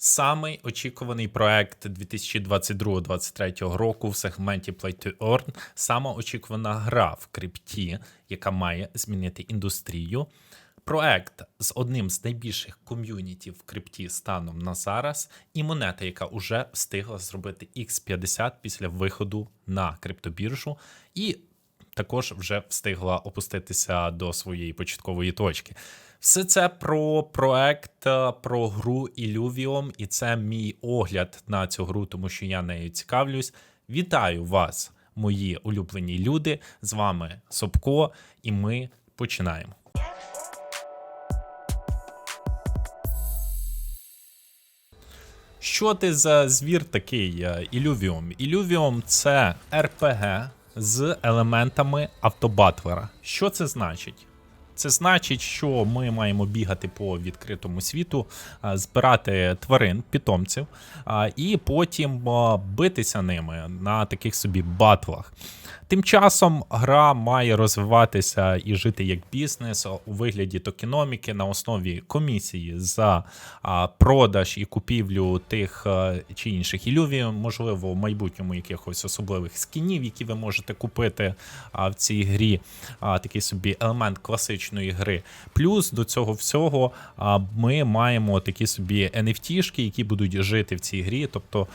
Самий очікуваний проект 2022-2023 року в сегменті Play to Earn, сама очікувана гра в крипті, яка має змінити індустрію. Проект з одним з найбільших ком'юніті в крипті станом на зараз, і монета, яка вже встигла зробити X50 після виходу на криптобіржу, і також вже встигла опуститися до своєї початкової точки. Все це про проект, е, про гру Illuvium, і це мій огляд на цю гру, тому що я нею цікавлюсь. Вітаю вас, мої улюблені люди. З вами Собко, і ми починаємо. Що ти за звір такий е, Illuvium? Illuvium – це RPG з елементами автобатлера. Що це значить? Це значить, що ми маємо бігати по відкритому світу, збирати тварин, питомців, і потім битися ними на таких собі батлах. Тим часом гра має розвиватися і жити як бізнес у вигляді токеноміки на основі комісії за продаж і купівлю тих а, чи інших ілювій, можливо, в майбутньому якихось особливих скінів, які ви можете купити в цій грі. Такий собі елемент класичної гри. Плюс до цього всього ми маємо такі собі NFT-шки, які будуть жити в цій грі, тобто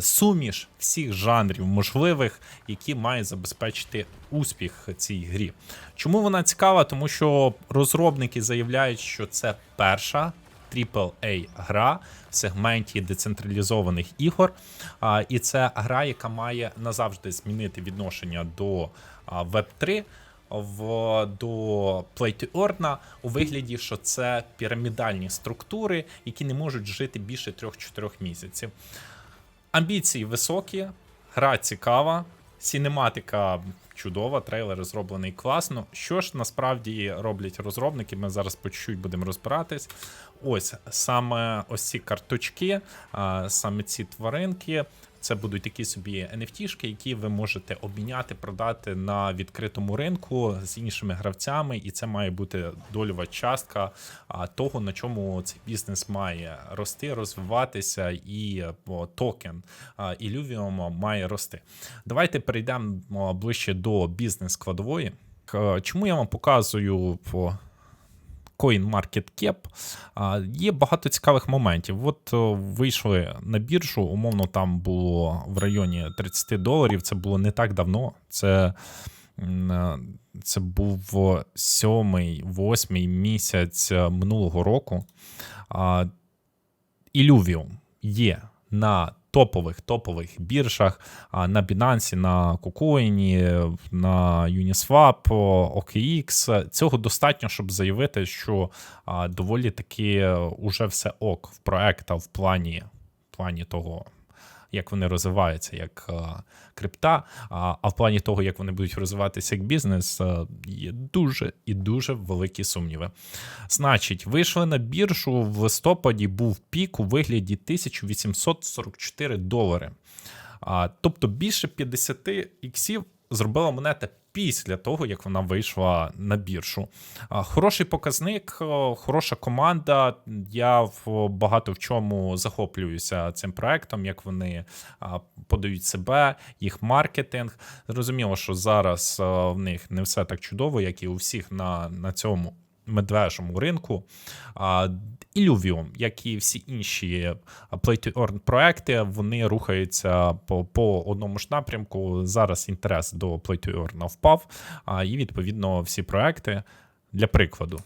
суміш всіх жанрів можливих, які мають забезпечити успіх цій грі. Чому вона цікава? Тому що розробники заявляють, що це перша AAA гра в сегменті децентралізованих ігор. І це гра, яка має назавжди змінити відношення до а, Web3 в до Play to у вигляді, що це пірамідальні структури, які не можуть жити більше 3-4 місяців. Амбіції високі, гра цікава, сінематика чудова, трейлер зроблений класно. Що ж насправді роблять розробники? Ми зараз по чуть-чуть будемо розбиратись. Ось саме ось ці карточки, саме ці тваринки. Це будуть такі собі NFT-шки, які ви можете обміняти, продати на відкритому ринку з іншими гравцями, і це має бути дольова частка того, на чому цей бізнес має рости, розвиватися, і токен Illuvium має рости. Давайте перейдемо ближче до бізнес-складової. Чому я вам показую по CoinMarketCap, є багато цікавих моментів. От вийшли на біржу, умовно, там було в районі 30 доларів. Це було не так давно. Це, е, це був сьомий, восьмий місяць е, минулого року. Illuvium є на топових топових біржах, на Binance, на KuCoin, на Uniswap, OKX. Цього достатньо, щоб заявити, що доволі таки уже все ок в проекта в плані, в плані того. Як вони розвиваються як е, крипта, а, в плані того, як вони будуть розвиватися як бізнес, е, є дуже і дуже великі сумніви. Значить, вийшли на біржу в листопаді, був пік у вигляді 1844 долари. Тобто більше 50 іксів зробила монета після того, як вона вийшла на біржу. Хороший показник, хороша команда. Я в багато в чому захоплююся цим проектом, як вони подають себе, їх маркетинг. Зрозуміло, що зараз в них не все так чудово, як і у всіх на, на цьому медвежому ринку. Ілювіум, як і всі інші Play-to-Earn проекти, вони рухаються по, по одному ж напрямку. Зараз інтерес до Play-to-Earn впав, і відповідно всі проекти для прикладу.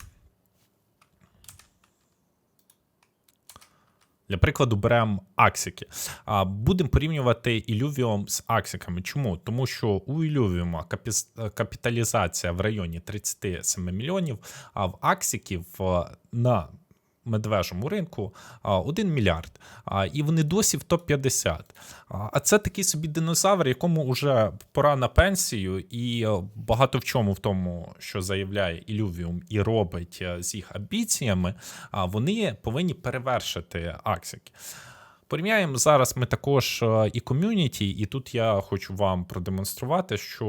Для прикладу, беремо аксики. Будемо порівнювати ілювіум з аксиками. Чому? Тому що у ілювіума капіталізація в районі 37 мільйонів, а в аксиків е, на медвежому ринку 1 мільярд. І вони досі в топ-50. А це такий собі динозавр, якому вже пора на пенсію, і е, багато в чому в тому, що заявляє Ілювіум і робить е, з їх амбіціями, вони повинні перевершити аксики. Порівняємо зараз ми також е, і ком'юніті, і тут я хочу вам продемонструвати, що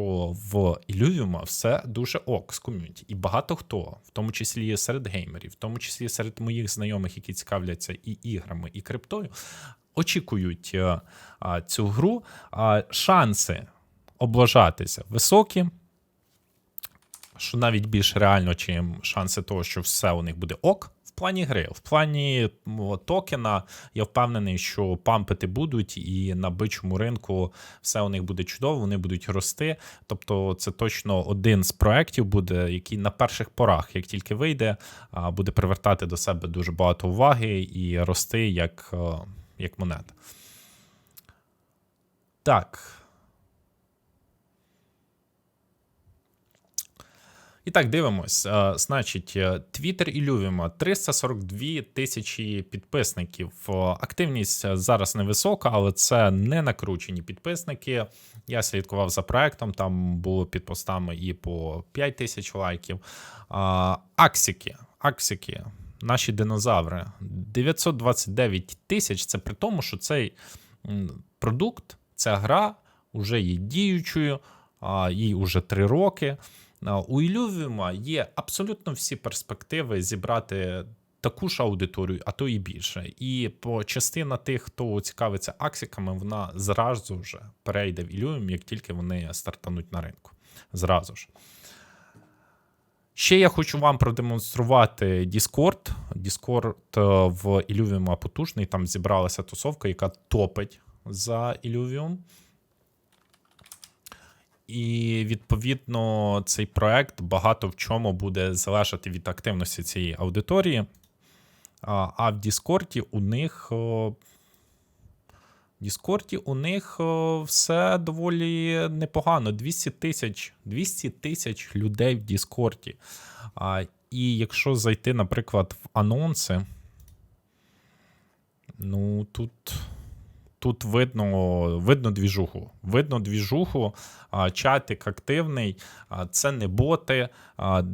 в Illuvium все дуже ок з ком'юніті. І багато хто, в тому числі серед геймерів, в тому числі серед моїх знайомих, які цікавляться і іграми, і криптою, очікують е, цю гру. Шанси облажатися високі. Що навіть більш реально, чим шанси того, що все у них буде ок. Плані гри, в плані токена, я впевнений, що пампити будуть, і на бичому ринку все у них буде чудово, вони будуть рости. Тобто, це точно один з проєктів буде, який на перших порах, як тільки вийде, буде привертати до себе дуже багато уваги і рости як, е, як монета. Так. І так, дивимось. Е, Значить, е, Twitter і Лювіма 342 тисячі підписників. Е, Активність зараз невисока, але це не накручені підписники. Я слідкував за проектом, там було під постами і по 5 тисяч лайків. Аксіки. Аксіки. Наші динозаври 929 тисяч. Це при тому, що цей продукт, ця гра вже є діючою, їй уже 3 роки. У Ілювіма є абсолютно всі перспективи зібрати таку ж аудиторію, а то і більше. І по частина тих, хто цікавиться аксіками, вона зразу ж перейде в Ілювім, як тільки вони стартануть на ринку. Зразу ж. Ще я хочу вам продемонструвати Discord. Discord е, в Illuvium потужний. Там зібралася тусовка, яка топить за Illuvium. І відповідно цей проект багато в чому буде залежати від активності цієї аудиторії. А, в Діскорді у них. В Діскорді у них все доволі непогано. 200 тисяч 200 тисяч людей в Діскорді. І якщо зайти, наприклад, в анонси, ну тут. Тут видно, видно двіжуху. Видно двіжуху, чатик активний, це не боти.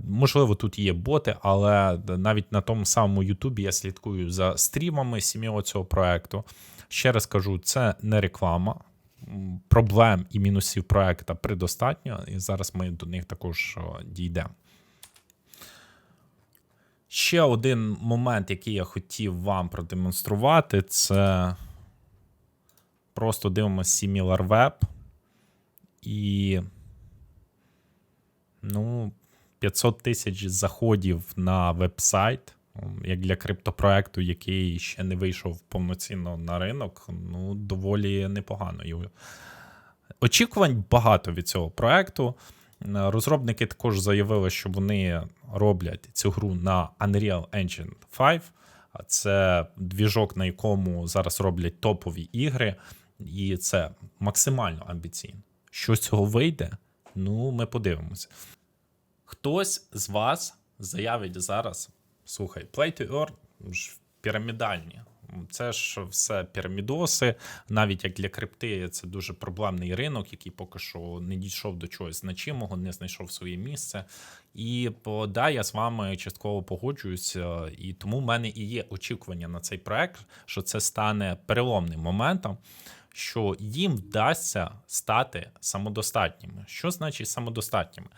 Можливо, тут є боти, але навіть на тому самому Ютубі я слідкую за стрімами сім'ї цього проекту. Ще раз кажу, це не реклама. Проблем і мінусів проекту предостатньо, і зараз ми до них також дійдемо. Ще один момент, який я хотів вам продемонструвати, це просто дивимося SimilarWeb і ну, 500 тисяч заходів на веб-сайт, як для криптопроекту, який ще не вийшов повноцінно на ринок, ну, доволі непогано. Очікувань багато від цього проекту. Розробники також заявили, що вони роблять цю гру на Unreal Engine 5. А Це двіжок, на якому зараз роблять топові ігри, і це максимально амбіційно. Що з цього вийде? Ну, ми подивимося. Хтось з вас заявить зараз: слухай, Play to Earn ж пірамідальні. Це ж все пірамідоси, навіть як для крипти, це дуже проблемний ринок, який поки що не дійшов до чогось значимого, не знайшов своє місце. І да, я з вами частково погоджуюся, і тому в мене і є очікування на цей проект, що це стане переломним моментом, що їм вдасться стати самодостатніми. Що значить самодостатніми?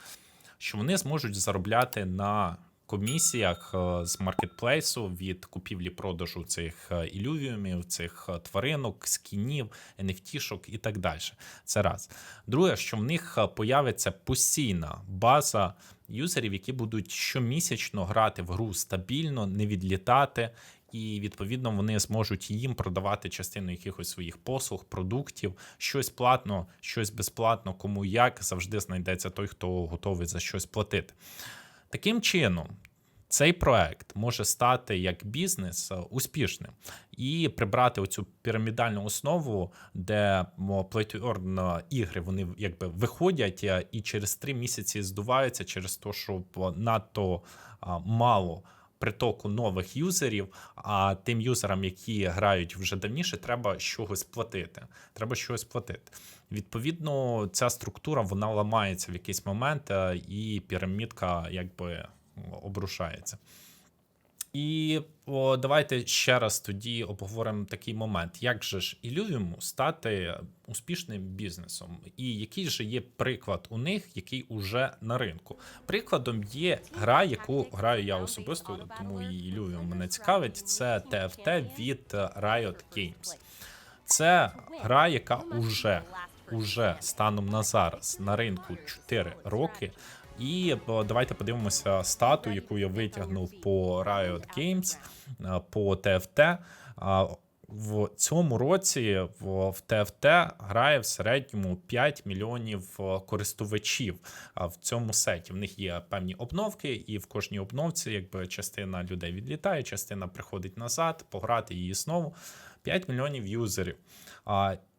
Що вони зможуть заробляти на комісіях е, з маркетплейсу від купівлі-продажу цих е, ілювіумів, цих е, тваринок, скінів, NFT-шок і так далі. Це раз. Друге, що в них появиться постійна база юзерів, які будуть щомісячно грати в гру стабільно, не відлітати. І відповідно вони зможуть їм продавати частину якихось своїх послуг, продуктів, щось платно, щось безплатно, кому як завжди знайдеться той, хто готовий за щось платити. Таким чином, цей проект може стати як бізнес е, успішним і прибрати оцю пірамідальну основу, де е, ігри вони якби виходять е, і через три місяці здуваються через те, що надто мало. Притоку нових юзерів, а тим юзерам, які грають вже давніше, треба щось платити. Треба щось платити. Відповідно, ця структура вона ламається в якийсь момент, е, і пірамідка якби обрушається. І о, давайте ще раз тоді обговоримо такий момент. Як же ж Illuvium стати успішним бізнесом? І який же є приклад у них, який уже на ринку? Прикладом є гра, яку граю я особисто, тому і Illuvium мене цікавить. Це TFT від Riot Games. Це гра, яка уже, уже станом на зараз на ринку 4 роки. І давайте подивимося стату, яку я витягнув по Riot Games, е, по TFT. В цьому році в TFT грає в середньому 5 мільйонів е, користувачів в цьому сеті. В них є певні обновки, і в кожній обновці якби частина людей відлітає, частина приходить назад, пограти її знову. 5 мільйонів юзерів.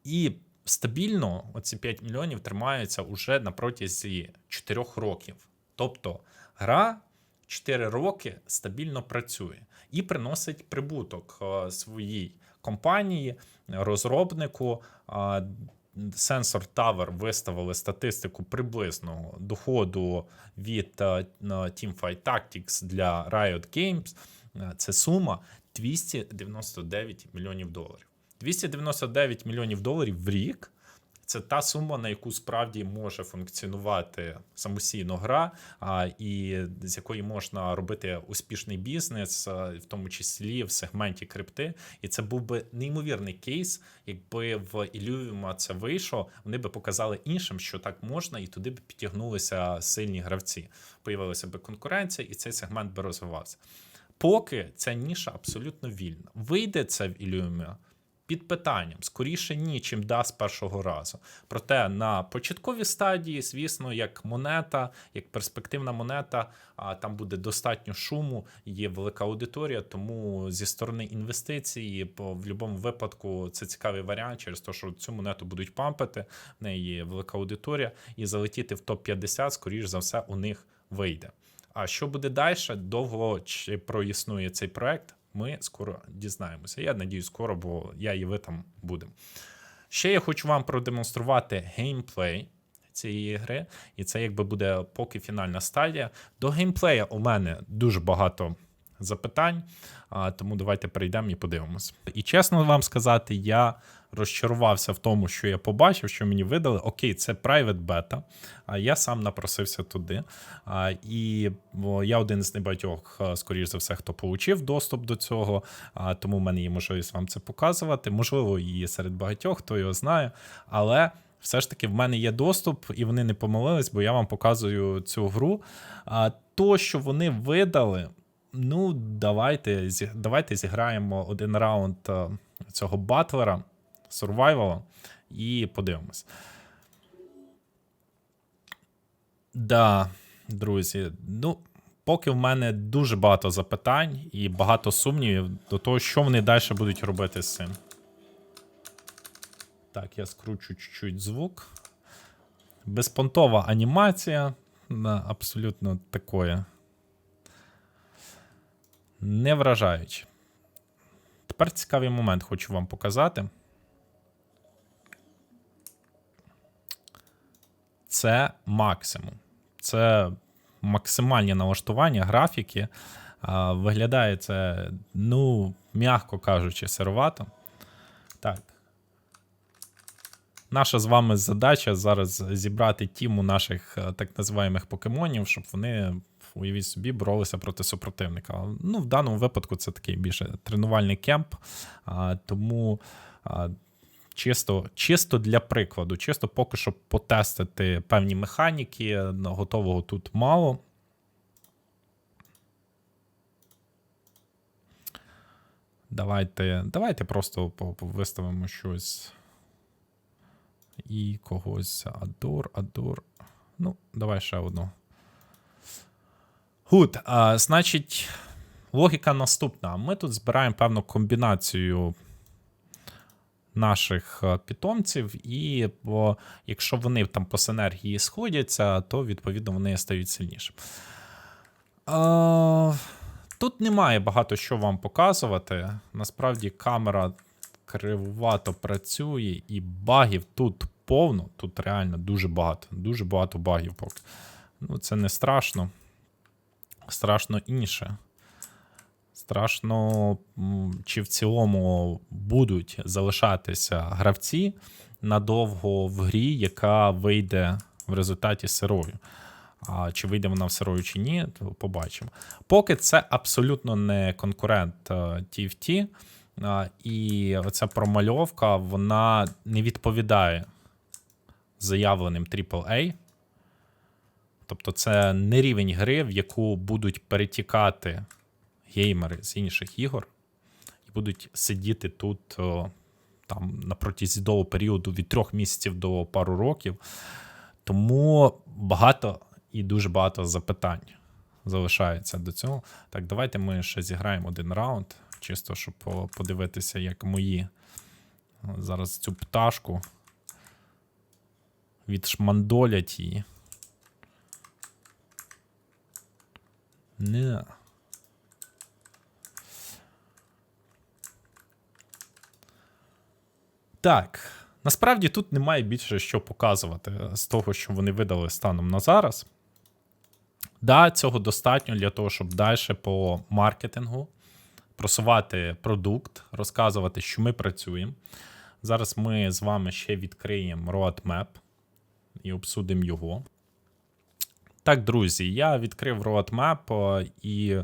І стабільно оці 5 мільйонів тримаються уже на протязі 4 років. Тобто гра 4 роки стабільно працює і приносить прибуток е, своїй компанії, розробнику. А, Sensor Tower виставили статистику приблизного доходу від е, Teamfight Tactics для Riot Games. Е, Це сума 299 мільйонів доларів. 299 мільйонів доларів в рік. Це та сума, на яку справді може функціонувати самостійно гра, і з якої можна робити успішний бізнес, в тому числі в сегменті крипти. І це був би неймовірний кейс, якби в Illuvium це вийшло, вони би показали іншим, що так можна, і туди б підтягнулися сильні гравці. Появилася би конкуренція, і цей сегмент би розвивався. Поки ця ніша абсолютно вільна. Вийде це в Illuvium під питанням, скоріше ні, чим да з першого разу. Проте на початковій стадії, звісно, як монета, як перспективна монета, а там буде достатньо шуму, є велика аудиторія, тому зі сторони інвестицій, по в будь-якому випадку це цікавий варіант, через те, що цю монету будуть пампити, в неї є велика аудиторія, і залетіти в топ-50, скоріш за все, у них вийде. А що буде далі? Довго чи проіснує цей проект? Ми скоро дізнаємося. Я надію, скоро, бо я і ви там будемо. Ще я хочу вам продемонструвати геймплей цієї гри, і це якби буде поки фінальна стадія. До геймплея у мене дуже багато запитань, тому давайте перейдемо і подивимось. І чесно вам сказати, я розчарувався в тому, що я побачив, що мені видали. Окей, це private beta, а я сам напросився туди. А, і я один з небагатьох, скоріш за все, хто получив доступ до цього, а, тому в мене є можливість вам це показувати. Можливо, і серед багатьох, хто його знає, але. Все ж таки, в мене є доступ, і вони не помилились, бо я вам показую цю гру. А то, що вони видали, ну, давайте, давайте зіграємо один раунд цього батлера, сурвайвала, і подивимось. Да, друзі, ну, поки в мене дуже багато запитань і багато сумнівів до того, що вони далі будуть робити з цим. Так, я скручу чуть-чуть звук. Безпонтова анімація. Абсолютно такое. Не вражаюче. Тепер цікавий момент хочу вам показати. Це максимум. Це максимальні налаштування графіки. Виглядає це, ну, м'яко кажучи, сировато. Так. Наша з вами задача зараз зібрати тіму наших е, так називаємих покемонів, щоб вони, уявіть собі, боролися проти супротивника. Ну, в даному випадку це такий більше тренувальний кемп. Тому чисто, чисто для прикладу, чисто поки що потестити певні механіки. Готового тут мало. Давайте, давайте просто виставимо щось. І когось Адор, Адор. Ну, давай ще одну. Гуд. Значить, логіка наступна. Ми тут збираємо певну комбінацію наших е, питомців, і бо, якщо вони там по синергії сходяться, то відповідно вони стають сильнішими. Тут немає багато що вам показувати. Насправді камера кривувато працює, і багів тут повно. Тут реально дуже багато. Дуже багато багів. Ну, це не страшно. Страшно інше. Страшно, чи в цілому будуть залишатися гравці надовго в грі, яка вийде в результаті сирою. А чи вийде вона в сирою чи ні, то побачимо. Поки це абсолютно не конкурент е, TFT, і оця промальовка вона не відповідає заявленим AAA. Тобто це не рівень гри, в яку будуть перетікати геймери з інших ігор і будуть сидіти тут о, там на протязі довгого періоду від трьох місяців до пару років. Тому багато і дуже багато запитань залишається до цього. Так, давайте ми ще зіграємо один раунд, чисто щоб подивитися, як мої зараз цю пташку відшмандолять її. Не. Так. Насправді тут немає більше що показувати з того, що вони видали станом на зараз. Да, цього достатньо для того, щоб далі по маркетингу просувати продукт, розказувати, що ми працюємо. Зараз ми з вами ще відкриємо roadmap і обсудимо його. Так, друзі, я відкрив roadmap е, і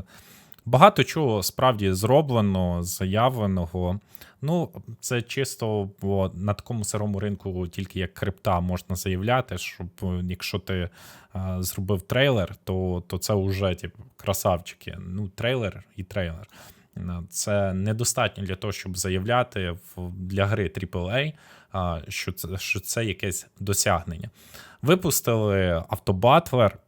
багато чого справді зроблено, заявленого. Ну, це чисто бо на такому сирому ринку, тільки як крипта, можна заявляти, щоб е, якщо ти е, зробив трейлер, то, то це вже типу, красавчики. Ну, трейлер і трейлер. Е, Це недостатньо для того, щоб заявляти для гри AAA, а, що це, що це якесь досягнення. Випустили автобатлер.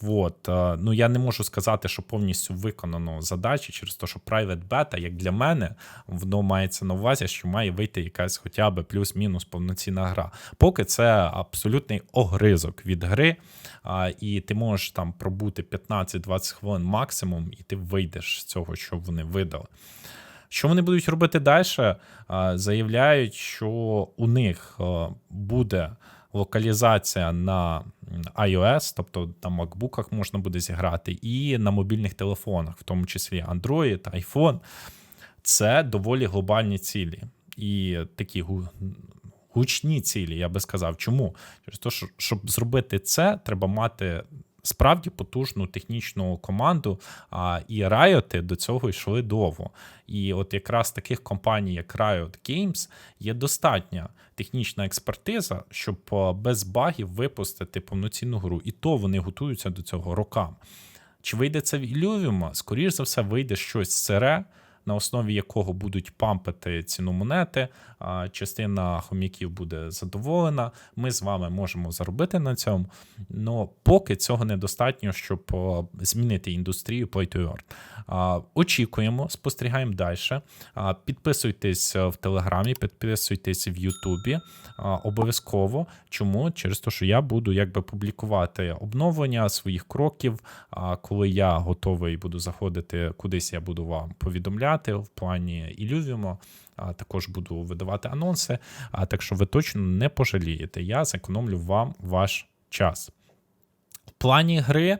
Вот, е, ну я не можу сказати, що повністю виконано задачі через те, що Private Beta, як для мене, воно мається на увазі, що має вийти якась хоча б плюс-мінус повноцінна гра. Поки це абсолютний огризок від гри, і ти можеш там пробути 15-20 хвилин максимум, і ти вийдеш з цього, що вони видали. Що вони будуть робити далі? Заявляють, що у них е, буде локалізація на iOS, тобто на MacBook можна буде зіграти, і на мобільних телефонах, в тому числі Android, iPhone. Це доволі глобальні цілі. І такі гучні цілі, я би сказав. Чому? Через те, щоб зробити це, треба мати справді потужну технічну команду. А, і Riot до цього йшли довго. І от якраз таких компаній, як Riot Games, є достатня технічна експертиза, щоб без багів випустити повноцінну гру. І то вони готуються до цього роками. Чи вийде це в Illuvium? Скоріш за все, вийде щось сире, на основі якого будуть пампити ціну монети. Частина хом'яків буде задоволена. Ми з вами можемо заробити на цьому. але поки цього недостатньо, щоб змінити індустрію Play to Earn. Очікуємо, спостерігаємо далі. Підписуйтесь в Телеграмі, підписуйтесь в Ютубі. Обов'язково. Чому? Через те, що я буду якби публікувати обновлення своїх кроків. Коли я готовий буду заходити кудись, я буду вам повідомляти в плані Ілювімо. А також буду видавати анонси. А так що ви точно не пожалієте. Я зекономлю вам ваш час. В плані гри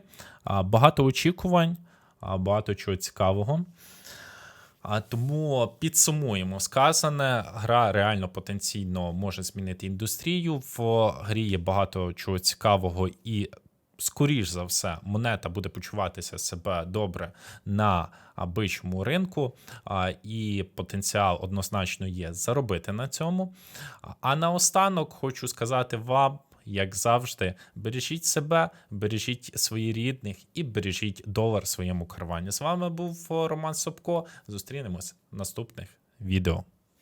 багато очікувань, багато чого цікавого. Тому підсумуємо сказане, гра реально потенційно може змінити індустрію. В грі є багато чого цікавого і. Скоріш за все, монета буде почуватися себе добре на бичому ринку, і потенціал однозначно є заробити на цьому. А- наостанок хочу сказати вам, як завжди, бережіть себе, бережіть своїх рідних і бережіть долар своєму кармані. З вами був Роман Собко. Зустрінемось в наступних відео.